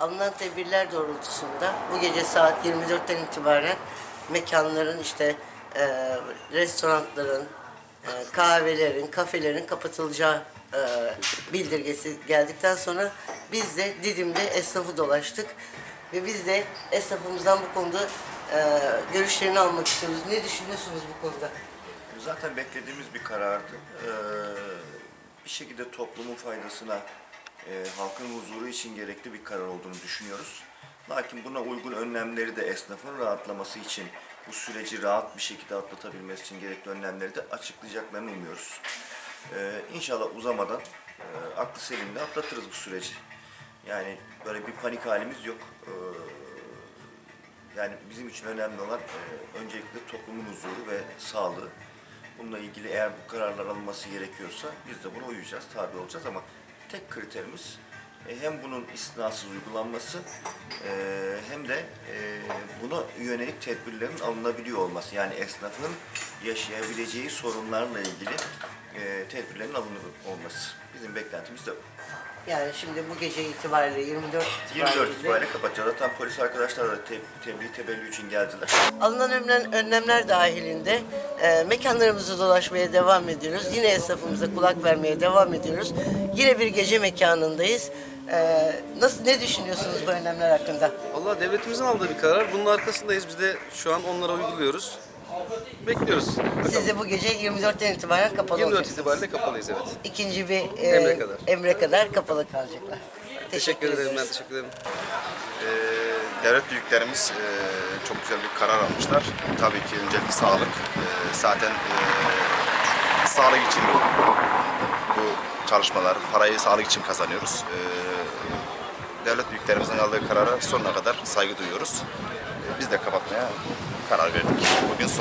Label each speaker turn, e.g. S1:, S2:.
S1: alınan tedbirler doğrultusunda bu gece saat 24'ten itibaren mekanların işte e, restoranların, e, kahvelerin, kafelerin kapatılacağı e, bildirgesi geldikten sonra biz de Didim'de esnafı dolaştık ve biz de esnafımızdan bu konuda e, görüşlerini almak istiyoruz. Ne düşünüyorsunuz bu konuda?
S2: Zaten beklediğimiz bir karardı. Ee, bir şekilde toplumun faydasına, e, halkın huzuru için gerekli bir karar olduğunu düşünüyoruz. Lakin buna uygun önlemleri de esnafın rahatlaması için, bu süreci rahat bir şekilde atlatabilmesi için gerekli önlemleri de açıklayacaklarını umuyoruz. Ee, inşallah uzamadan e, aklı selimle atlatırız bu süreci. Yani böyle bir panik halimiz yok. Ee, yani bizim için önemli olan e, öncelikle toplumun huzuru ve sağlığı. Bununla ilgili eğer bu kararlar alınması gerekiyorsa biz de buna uyacağız, tabi olacağız ama tek kriterimiz e, hem bunun istinasız uygulanması e, hem de e, buna yönelik tedbirlerin alınabiliyor olması. Yani esnafın yaşayabileceği sorunlarla ilgili tedbirlerin alınır olması. Beklentimiz de bu.
S1: Yani şimdi bu gece itibariyle 24 itibariyle
S2: 24 itibariyle kapatacağız. Zaten polis arkadaşlar da te- tebliğ tebellü için geldiler.
S1: Alınan önlem, önlemler dahilinde e, mekanlarımızı dolaşmaya devam ediyoruz. Yine esnafımıza kulak vermeye devam ediyoruz. Yine bir gece mekanındayız. E, nasıl ne düşünüyorsunuz bu önlemler hakkında?
S3: Valla devletimizin aldığı bir karar. Bunun arkasındayız. Biz de şu an onlara uyguluyoruz. Bekliyoruz.
S1: Siz de bu gece 24'ten itibaren kapalı
S3: 24
S1: olacaksınız.
S3: itibariyle kapalıyız evet.
S1: İkinci bir e,
S3: Emre kadar.
S1: emre kadar kapalı kalacaklar.
S3: Teşekkür ederim ben teşekkür ederim.
S4: Ee, devlet büyüklerimiz e, çok güzel bir karar almışlar. Tabii ki öncelikle sağlık. Ee, zaten e, sağlık için bu, bu çalışmalar, parayı sağlık için kazanıyoruz. Ee, devlet büyüklerimizin aldığı karara sonuna kadar saygı duyuyoruz. Ee, biz de kapatmaya karar verdik. Bugün son.